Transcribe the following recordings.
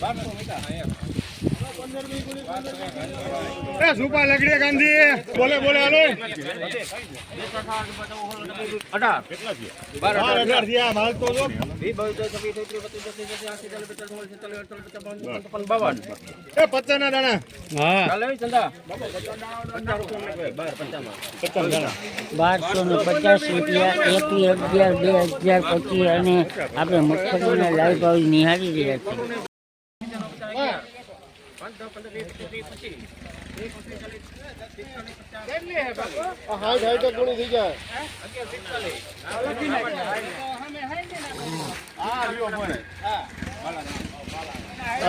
બારસો મીટર એ સુપા લગડી ગાંધી બોલે બોલે, હાલો. બાર પચાસ બારસો ને પચાસ રૂપિયા એક અગિયાર, બે હજાર પચીસ અને આપણે મગફળીના લાઈવ ભાવ નિહાળી રહ્યા છીએ. હાઈટ થઈ જાય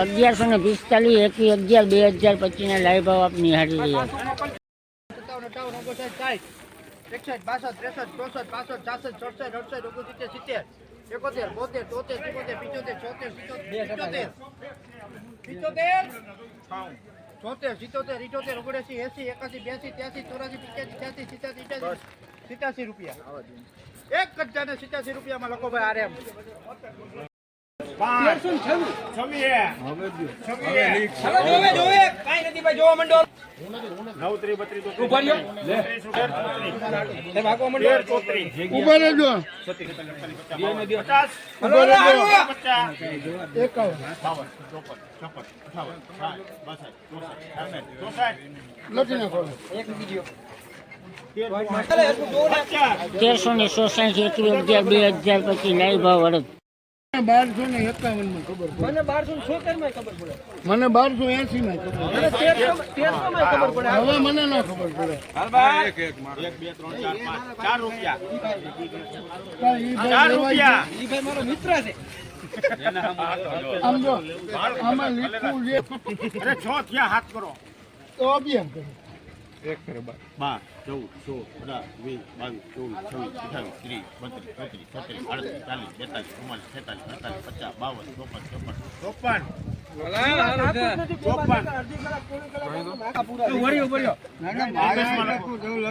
અગિયારસો ને પિસ્તાલીસ એક અગિયાર, બે હજાર પચીસના લાઈવ ભાવ આપ નિહાળી રહ્યા. એકસઠ, બાસઠ, ત્રેસઠ, ચોસઠ, પાસઠ, ચાસઠ ચોસઠ અડસઠ, ઓગણસિત્તેર, સિત્તેર. એકોતેર બોતેર તોતેર ચુમ્મોતેર પિચોતેર છોતેર સિત્તોતેર પિચોતેર ચોતેર સિત્તોતેર ઇઠોતેર ઓગણસી એસી એકાસી બ્યાસી ત્યાસી ચોરાસી પિચ્યાસી ત્યાસી સિત્યાસી ઇઠ્યાસી સિત્યાસી રૂપિયા એક હજાર ને સિત્યાસી રૂપિયામાં લખો ભાઈ આરે તેરસો ને સોસાઠી એકવી અગિયાર બે હજાર પછી લાઈવ ભાવ વડદ બારસો ને એકાવનમાં ખબર પડે. મને બારસો છોતેરમાં ખબર પડે. મને બારસો એસી માં ખબર પડે. મને તેરસો તેરસો માં ખબર પડે. હવે મને ના ખબર પડે. મિત્ર છે. આમ આમાં લીખું છે. અરે છ થયા હાથ કરો. તો અભિયાન કરો. બાર ચૌદ સોળ અઢાર વીસ બાવીસ ચોવીસ છવ્વીસ અઠાવીસ ત્રીસ બત્રીસ ચોત્રીસ છત્રીસ આડત્રીસ ચાલીસ બેતાલીસ ચુમ્માલીસ છેતાલીસ અડતાલીસ પચાસ બાવન ચોપન ચોપન ચોપન.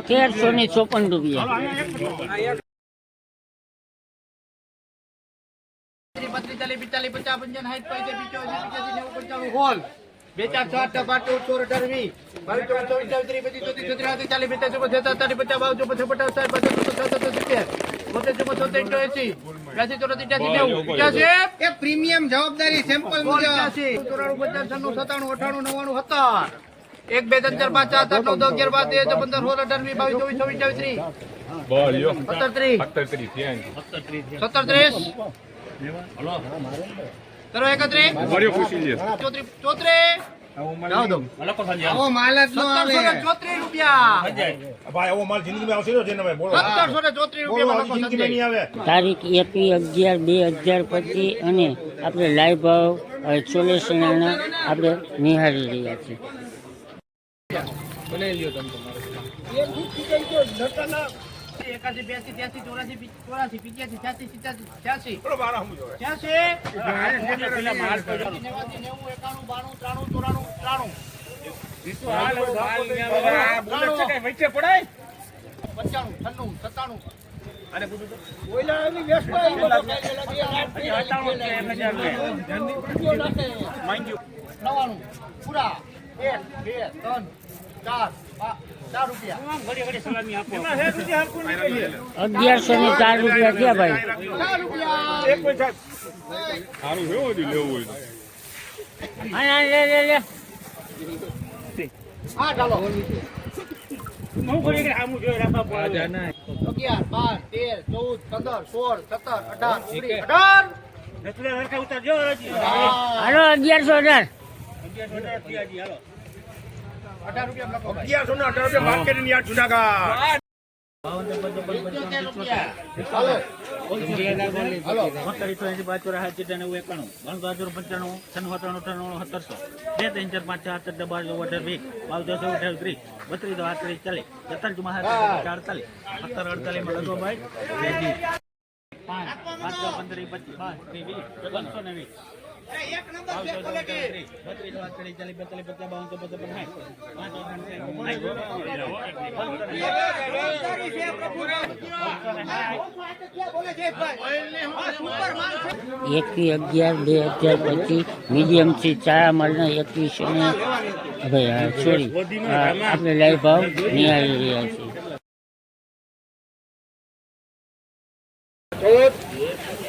તેરસો ને ચોપન રૂપિયા. બત્રીસ ચાલીસ પિસ્તાલીસ પચાસ પંચાવન સાઠ પાંચ પિચોતેર પિચ્યાસી નેવું પંચાણું હોલ. બે ચાર સાત આઠ પાંચ ચૌદ સોળ બાવીસ ચોવીસ ચોવીસ ચોવીસ ત્રીસ પચીસ ચોત્રીસ છત્રીસ આડત્રીસ ચાલીસ બેતાલીસ ચોપન છેતાલીસ પચાસ બાવન ચોપન છપ્પન સાઠ પચાસ સત્તર સત્તર સિત્તેર બોતેર ચોપન છોતેર એસી બ્યાસી ચોરાસી ત્યાસી નેવું પચાસી એ પ્રીમિયમ જવાબદારી સેમ્પલ મુજબ. ચોરાણું પચાસ છન્નું સત્તાણું અઠાણું નવ્વાણું હતા એક બે ત્રણ ચાર પાંચ સાત આઠ નવ દસ અગિયાર બાર તેર પંદર સોળ અઢાર વીસ બાવીસ ચોવીસ છવ્વીસ ચોવીસ ત્રીસ. સત્તર ત્રીસ. સત્તર ત્રીસ કરો એકત્રી. ચોત્રીસ ખુશી લે ચોત્રી ચોત્રી. તારીખ એકવી અગિયાર બે હજાર પચીસ અને આપણે લાઈવ ભાવ સોલેશનાના આપણે નિહાળી રહ્યા છીએ. એકાસી બ્યાસી ત્યાસી ચોરાસી ચોરાસી પિચ્યાસી છ્યાસી સિત્યાસી છ્યાસી. છ્યાસી. નેવાસી નેવું એકાણું બાણું ત્રાણું ચોરાણું ત્રાણું. પંચાણું છન્નું સત્તાણું. નવાણું પૂરા. એક બે ત્રણ. ચાર રૂપિયા. અગિયારસો ને ચાર રૂપિયા થયા ભાઈ? ચાર રૂપિયા. હા, હા, લે, લે, લે. હા ચાલો. અગિયાર બાર તેર ચૌદ પંદર સોળ સત્તર અઢાર ઓગણીસ અઢાર. હાલો અગિયારસો અઢાર. અઢાર રૂપિયા લખો ભાઈ. અગિયારસો ને અઢાર રૂપિયા માર્કેટની યાર જુનાગઢ પંચોતેર રૂપિયા એક નંબર છે ક્વોલિટી જવાબદારી છે એકથી અગિયાર, બે હજાર પચીસ, મીડિયમથી ચારા માલના એકવીસો ને આપણે લાઈવ ભાવ નિહાળી રહ્યા છીએ.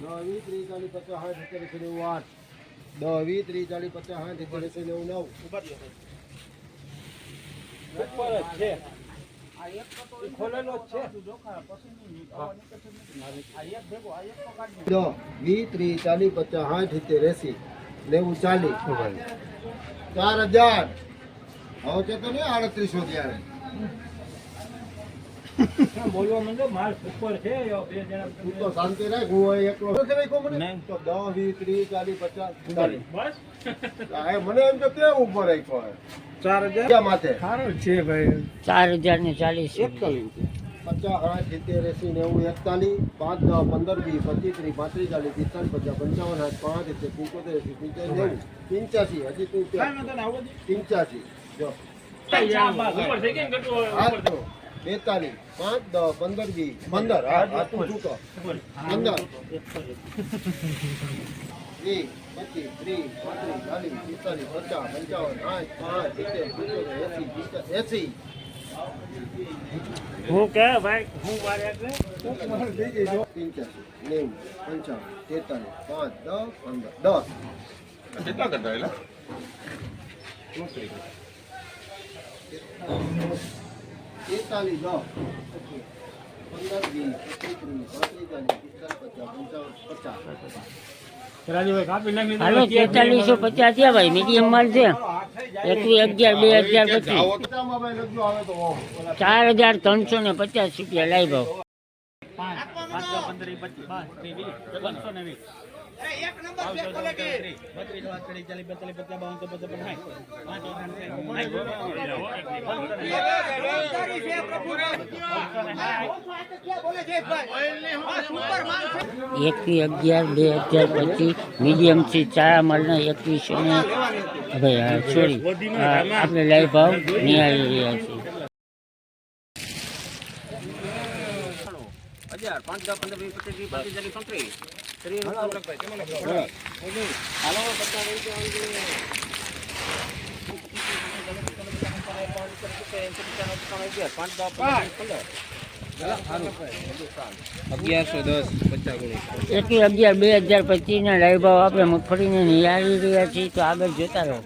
વીસ ત્રીસ ચાલીસ પચાસ સાઠ સિત્તેર એંસી નેવું આઠ દસ વીસ ત્રીસ ચાલીસ પચાસ સાઠ સિત્તેર એંસી નેવું નવ દસ વીસ ત્રીસ ચાલીસ પચાસ સાઠ સિત્તેર એંસી નેવું ચાલીસ. ચાર હજાર. હવે કે તો નહીં આડત્રીસો ત્યારે. તું તો શાંતિ રાખ હું મને? તો પચાસ મને એમ તો કેમ ઉપર રાખ્યો ચાર હજાર? માથે? ચાર હજાર ને ચાલીસ. પચાસ સાઠ સિત્તેર એસી નેવું એકતાલીસ પાંચ દસ પંદર વીસ પચીસ ત્રીસ પાંત્રીસ ચાલીસ પિસ્તાલીસ પચાસ પંચાવન સાઠ પાંચ સિત્તેર પંચોતેર એસી પંચાસી નેવું હજી તું ત્યાં પંચ્યાસી. જો. બેતાલીસ પાંચ દસ પંદર વીસ પંદર. પંદર. વીસ પચીસ ત્રીસ પાંત્રીસ ચાલીસ પિસ્તાલીસ પચાસ પંચાવન સાઠ પાંચ સિત્તેર પંચોતેર એસી એસી. હું કે ભાઈ હું મારે એટલે પંચ્યાસી નેવું પંચાવન તેતાલીસ પાંચ દસ પંદર દસ. હાલો તેતાલીસો પચાસ થયા ભાઈ મીડિયમ માલ છે એકવીસ અગિયાર બે હજાર પચીસ. ચાર હજાર ત્રણસો ને પચાસ રૂપિયા લાઈ ભાવ એક નંબર એકથી અગિયાર, બે હજાર પચીસ, મીડિયમથી ચારા માલના એકવીસો ને ભાઈ સોરી આપણે લાઈવ ભાવ નિહાળી રહ્યા છીએ. એકવી અગિયાર, બે હજાર પચીસના લાઈવ ભાવ આપણે મગફળીને નિહાળી રહ્યા છીએ, તો આગળ જોતા રહો.